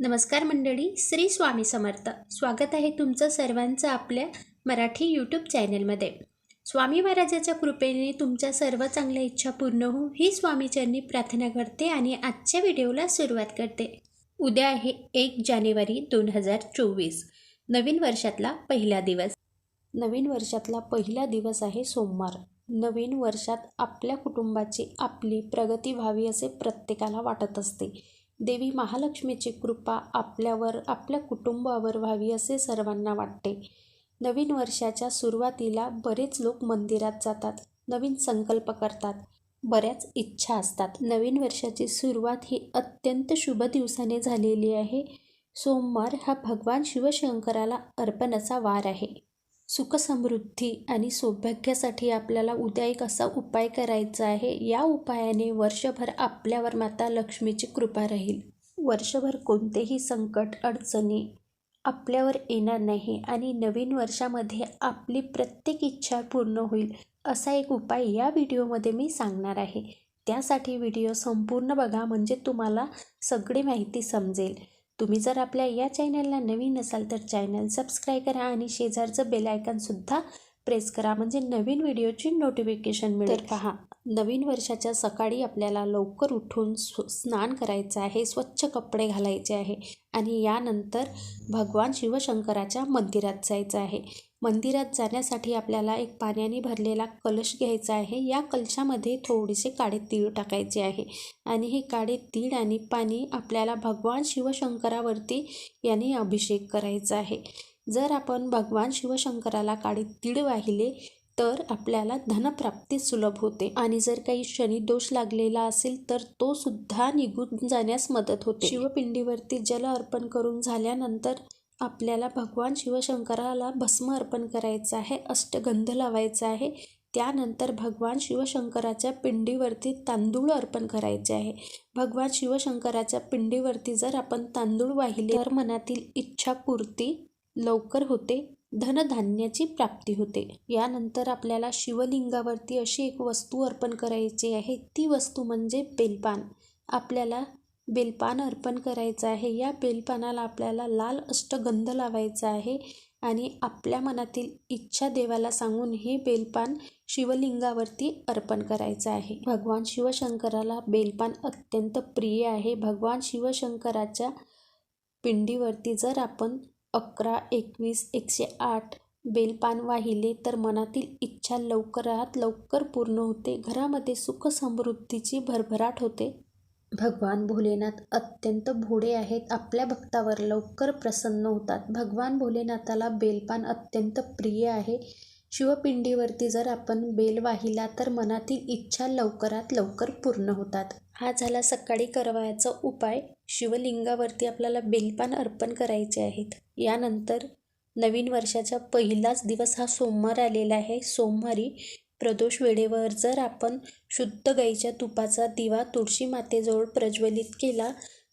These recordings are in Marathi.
नमस्कार मंडळी श्री स्वामी समर्थ. स्वागत आहे तुमचं सर्वांचं आपल्या मराठी यूट्यूब चॅनलमध्ये स्वामी महाराजाच्या कृपेने तुमच्या सर्व चांगल्या इच्छा पूर्ण हो ही स्वामीचरणी प्रार्थना करते आणि आजच्या व्हिडिओला सुरुवात करते. उद्या आहे एक जानेवारी दोन हजार चोवीस नवीन वर्षातला पहिला दिवस. नवीन वर्षातला पहिला दिवस आहे सोमवार. नवीन वर्षात आपल्या कुटुंबाची आपली प्रगती व्हावी असे प्रत्येकाला वाटत असते. देवी महालक्ष्मीची कृपा आपल्यावर आपल्या कुटुंबावर व्हावी असे सर्वांना वाटते. नवीन वर्षाच्या सुरुवातीला बरेच लोक मंदिरात जातात नवीन संकल्प करतात बऱ्याच इच्छा असतात. नवीन वर्षाची सुरुवात ही अत्यंत शुभ दिवसाने झालेली आहे. सोमवार हा भगवान शिवशंकराला अर्पणाचा वार आहे. सुखसमृद्धी आणि सौभाग्यासाठी आपल्याला उद्या एक असा उपाय करायचा आहे. या उपायाने वर्षभर आपल्यावर माता लक्ष्मीची कृपा राहील. वर्षभर कोणतेही संकट अडचणी आपल्यावर येणार नाही आणि नवीन वर्षामध्ये आपली प्रत्येक इच्छा पूर्ण होईल असा एक उपाय या व्हिडिओमध्ये मी सांगणार आहे. त्यासाठी व्हिडिओ संपूर्ण बघा म्हणजे तुम्हाला सगळी माहिती समजेल. तुम्ही जर आपल्या या चॅनलला नवीन असाल तर चॅनल सबस्क्राईब करा आणि शेजारचं बेलायकनसुद्धा प्रेस करा. म्हणजे नवीन व्हिडिओची नोटिफिकेशन मिळेल. पहा नवीन वर्षाच्या सकाळी आपल्याला लवकर उठून स्नान करायचं आहे स्वच्छ कपडे घालायचे आहे आणि यानंतर भगवान शिवशंकराच्या मंदिरात जायचं आहे. मंदिरात जाण्यासाठी आपल्याला एक पाण्याने भरलेला कलश घ्यायचा आहे. या कलशामध्ये थोडेसे काळे तीळ टाकायचे आहे आणि हे काळे तीळ आणि पाणी आपल्याला भगवान शिवशंकरावरती याने अभिषेक करायचा आहे. जर आपण भगवान शिवशंकराला काळी तीळ वाहिले तर आपल्याला धनप्राप्ती सुलभ होते. आणि जर काही शनी दोष लागलेला असेल तर तो सुद्धा निघून जाण्यास मदत होते. शिवपिंडीवरती जल अर्पण करून झाल्यानंतर आपल्याला भगवान शिवशंकराला भस्म अर्पण करायचं आहे अष्टगंध लावायचा आहे. त्यानंतर भगवान शिवशंकराच्या पिंडीवरती तांदूळ अर्पण करायचे आहे. भगवान शिवशंकराच्या पिंडीवरती जर आपण तांदूळ वाहिले तर मनातील इच्छापूर्ती लवकर होते धनधान्याची प्राप्ती होते. यानंतर आपल्याला शिवलिंगावरती अशी एक वस्तू अर्पण करायची आहे. ती वस्तू म्हणजे बेलपान. आपल्याला बेलपान अर्पण करायचं आहे. या बेलपानाला आपल्याला लाल अष्टगंध लावायचा आहे आणि आपल्या मनातील इच्छा देवाला सांगून हे बेलपान शिवलिंगावरती अर्पण करायचं आहे. भगवान शिवशंकराला बेलपान अत्यंत प्रिय आहे. भगवान शिवशंकराच्या पिंडीवरती जर आपण अकरा एकवीस एकशे आठ. बेलपान वाहिले तर मनातील इच्छा लवकरात लवकर पूर्ण होते. घरामध्ये सुख समृद्धीची भरभराट होते. भगवान भोलेनाथ अत्यंत भोळे आहेत. आपल्या भक्तावर लवकर प्रसन्न होतात. भगवान भोलेनाथाला बेलपान अत्यंत प्रिय आहे. शिवपिंडीवरती जर आपण बेल वाहिला तर मनातील इच्छा लवकरात लवकर पूर्ण होतात. हा झाला सकाळी करवायचा उपाय. शिवलिंगावरती आपल्याला बेलपान अर्पण करायचे आहेत. यानंतर नवीन वर्षाचा पहिलाच दिवस हा सोमवार आलेला आहे. सोमवारी प्रदोष वेळेवर जर आपण शुद्ध गाईच्या तुपाचा दिवा तुळशी मातेजवळ प्रज्वलित केला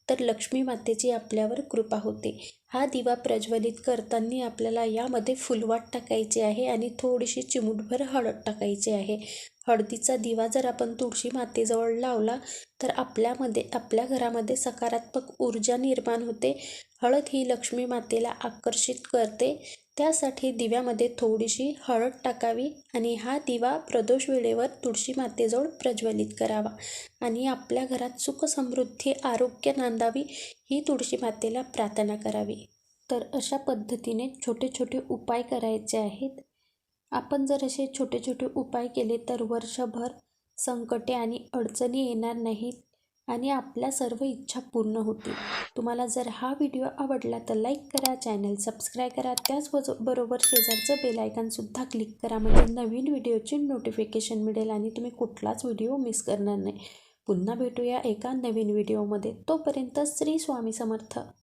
तर लक्ष्मी मातेची आपल्यावर कृपा होते. हा दिवा प्रज्वलित करताना आपल्याला यामध्ये फुलवाट टाकायची आहे आणि थोडीशी चिमूटभर हळद टाकायची आहे. हळदीचा दिवा जर आपण तुळशी मातेजवळ लावला तर आपल्यामध्ये आपल्या घरामध्ये सकारात्मक ऊर्जा निर्माण होते. हळद ही लक्ष्मी मातेला आकर्षित करते. त्यासाठी दिव्यामध्ये थोडीशी हळद टाकावी आणि हा दिवा प्रदोष वेळेवर तुळशी मातेजवळ प्रज्वलित करावा आणि आपल्या घरात सुख समृद्धी आरोग्य नांदावी ही तुळशी मातेला प्रार्थना करावी. तर अशा पद्धतीने छोटे छोटे उपाय करायचे आहेत. आपण जर असे छोटे छोटे उपाय केले तर वर्षभर संकटे आणि अडचणी येणार नाहीत आणि आपल्या सर्व इच्छा पूर्ण होतील. तुम्हाला जर हा व्हिडिओ आवडला तर लाईक करा चॅनल सबस्क्राईब करा. त्याचबरोबर शेजारचं बेलायकनसुद्धा क्लिक करा. म्हणजे नवीन व्हिडिओची नोटिफिकेशन मिळेल आणि तुम्ही कुठलाच व्हिडिओ मिस करणार नाही. पुन्हा भेटूया एका नवीन व्हिडिओमध्ये. तोपर्यंत श्री स्वामी समर्थ.